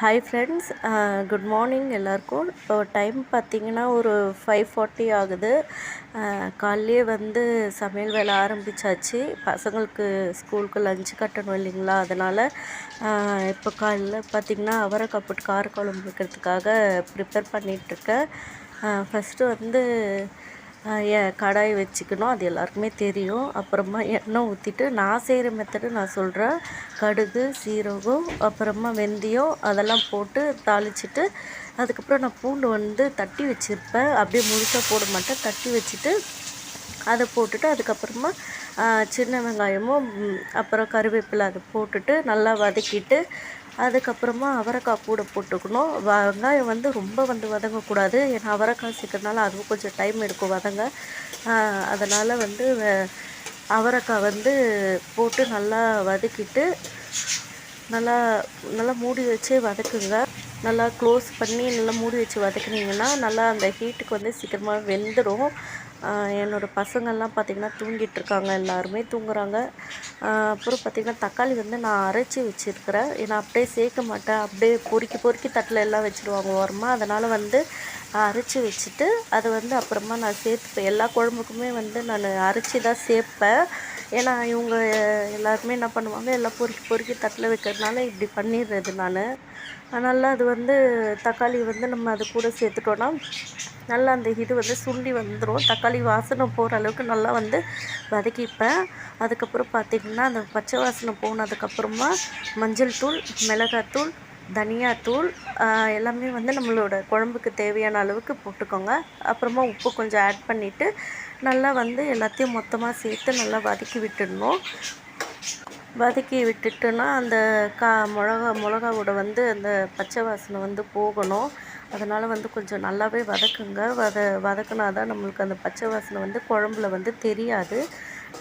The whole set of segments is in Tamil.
ஹாய் ஃப்ரெண்ட்ஸ் குட் மார்னிங் எல்லாருக்கும். இப்போ டைம் பார்த்தீங்கன்னா ஒரு ஃபைவ் ஃபார்ட்டி ஆகுது. Uh, காலையிலே வந்து சமையல் வேலை ஆரம்பித்தாச்சு பசங்களுக்கு ஸ்கூலுக்கு லஞ்சு கட்டணும் இல்லைங்களா? அதனால் uh, இப்போ காலையில் பார்த்திங்கன்னா அவரைக்காய் போட்டு காரக்குழம்பு வைக்கிறதுக்காக ப்ரிப்பேர் பண்ணிகிட்ருக்கேன் ஃபஸ்ட்டு uh, வந்து கடாய் வச்சுக்கணும்? அது எல்லாருக்குமே தெரியும். அப்புறமா எண்ணெய் ஊற்றிட்டு நான் செய்கிற மெத்தடு நான் சொல்கிறேன் கடுகு சீரகம் அப்புறமா வெந்தயம் அதெல்லாம் போட்டு தாளிச்சிட்டு அதுக்கப்புறம் நான் பூண்டு வந்து தட்டி வச்சுருப்பேன். அப்படியே முழுசாக போட மாட்டேன். தட்டி வச்சுட்டு அதை போட்டுட்டு அதுக்கப்புறமா சின்ன வெங்காயமும் அப்புறம் கருவேப்பிலை அதை போட்டுட்டு நல்லா வதக்கிட்டு அதுக்கப்புறமா அவரைக்காய் கூட போட்டுக்கணும். வெங்காயம் வந்து ரொம்ப வந்து வதங்கக்கூடாது. ஏன்னா அவரைக்காய் சேர்க்கறதுனால அதுவும் கொஞ்சம் டைம் எடுக்கும் வதங்க. அதனால் வந்து அவரைக்காய் வந்து போட்டு நல்லா வதக்கிட்டு நல்லா நல்லா மூடி வச்சு வதக்குங்க. நல்லா க்ளோஸ் பண்ணி நல்லா மூடி வச்சு வதக்குனிங்கன்னா நல்லா அந்த ஹீட்டுக்கு வந்து சீக்கிரமாக வெந்துடும் என்னோடய பசங்கள்லாம் பார்த்திங்கன்னா தூங்கிட்டுருக்காங்க எல்லாருமே தூங்குறாங்க. அப்புறம் பார்த்திங்கன்னா தக்காளி வந்து நான் அரைச்சி வச்சுருக்கிறேன். ஏன்னா அப்படியே சேர்க்க மாட்டேன். அப்படியே பொறுக்கி பொறுக்கி தட்டில் எல்லாம் வச்சுருவாங்க ஓரமாக அதனால் வந்து அரைச்சி வச்சுட்டு அதை வந்து அப்புறமா நான் சேர்த்துப்பேன். எல்லா குழம்புக்குமே வந்து நான் அரைச்சி தான் சேர்ப்பேன். ஏன்னா இவங்க எல்லாருமே என்ன பண்ணுவாங்க எல்லாம் பொறுக்கி பொறுக்கி தட்டில் வைக்கிறதுனால இப்படி பண்ணிடுறது நான். அதனால் அது வந்து தக்காளி வந்து நம்ம அது கூட சேர்த்துட்டோன்னா நல்லா அந்த இது வந்து சுண்டி வந்துடும் தக்காளி வாசனை போகிற அளவுக்கு நல்லா வந்து வதக்கிப்பேன். அதுக்கப்புறம் பார்த்திங்கன்னா அந்த பச்சை வாசனை போனதுக்கப்புறமா மஞ்சள் தூள் மிளகாத்தூள் தனியாத்தூள் எல்லாமே வந்து நம்மளோட குழம்புக்கு தேவையான அளவுக்கு போட்டுக்கோங்க. அப்புறமா உப்பு கொஞ்சம் ஆட் பண்ணிவிட்டு நல்லா வந்து எல்லாத்தையும் மொத்தமாக சேர்த்து நல்லா வதக்கி விட்டுடணும். வதக்கி விட்டுட்டோன்னா அந்த கா மிளகா மிளகாவோட வந்து அந்த பச்சை வாசனை வந்து போகணும். அதனால் வந்து கொஞ்சம் நல்லாவே வதக்குங்க. வத வதக்குனா தான் நம்மளுக்கு அந்த பச்சை வாசனை வந்து குழம்புல வந்து தெரியாது.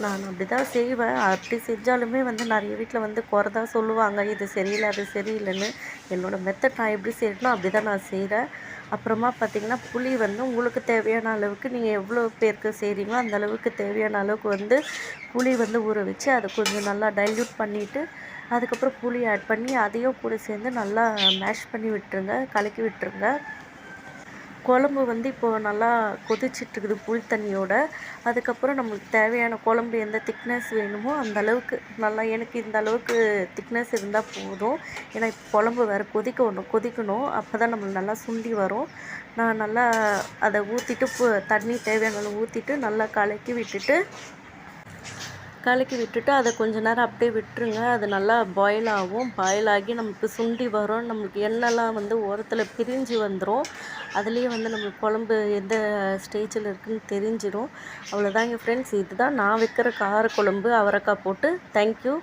நான் அப்படி தான் செய்வேன். அப்படி செஞ்சாலுமே வந்து நிறைய வீட்டில் வந்து குறை தான் சொல்லுவாங்க. இது சரியில்லை அது சரியில்லைன்னு. என்னோடய மெத்தட் நான் எப்படி செய்யணும் அப்படி தான் நான் செய்கிறேன் அப்புறமா பார்த்திங்கன்னா புளி வந்து உங்களுக்கு தேவையான அளவுக்கு நீங்கள் எவ்வளோ பேருக்கு செய்கிறீங்களோ அந்த அளவுக்கு தேவையான அளவுக்கு வந்து புளி வந்து ஊற வச்சு அதை கொஞ்சம் நல்லா டைல்யூட் பண்ணிவிட்டு அதுக்கப்புறம் புளி ஆட் பண்ணி அதையும் கூட சேர்ந்து நல்லா மேஷ் பண்ணி விட்டுருங்க கலக்கி விட்டுருங்க. குழம்பு வந்து இப்போது நல்லா கொதிச்சிட்ருக்குது புல் தண்ணியோட. அதுக்கப்புறம் நம்மளுக்கு தேவையான குழம்பு எந்த திக்னஸ் வேணுமோ அந்த அளவுக்கு நல்லா எனக்கு இந்த அளவுக்கு திக்னஸ் இருந்தால் போதும். ஏன்னா இப்போ குழம்பு வேறு கொதிக்கணும் கொதிக்கணும். அப்போ தான் நம்மளுக்கு நல்லா சுண்டி வரும். நான் நல்லா அதை ஊற்றிட்டு தண்ணி தேவையான ஊற்றிட்டு நல்லா கலக்கி விட்டுட்டு கலக்கி விட்டுட்டு அதை கொஞ்ச நேரம் அப்படியே விட்டுருங்க. அது நல்லா பாயில் ஆகும். பாயில் ஆகி நமக்கு சுண்டி வரும். நம்மளுக்கு எண்ணெய்லாம் வந்து ஓரத்தில் பிரிஞ்சு வந்துடும் அதுலேயே வந்து நம்ம குழம்பு எந்த ஸ்டேஜில் இருக்குதுன்னு தெரிஞ்சிடும் அவ்வளோதாங்க ஃப்ரெண்ட்ஸ் இதுதான் நான் வைக்கிற கார குழம்பு. அவரைக்காய் போட்டு தேங்க்யூ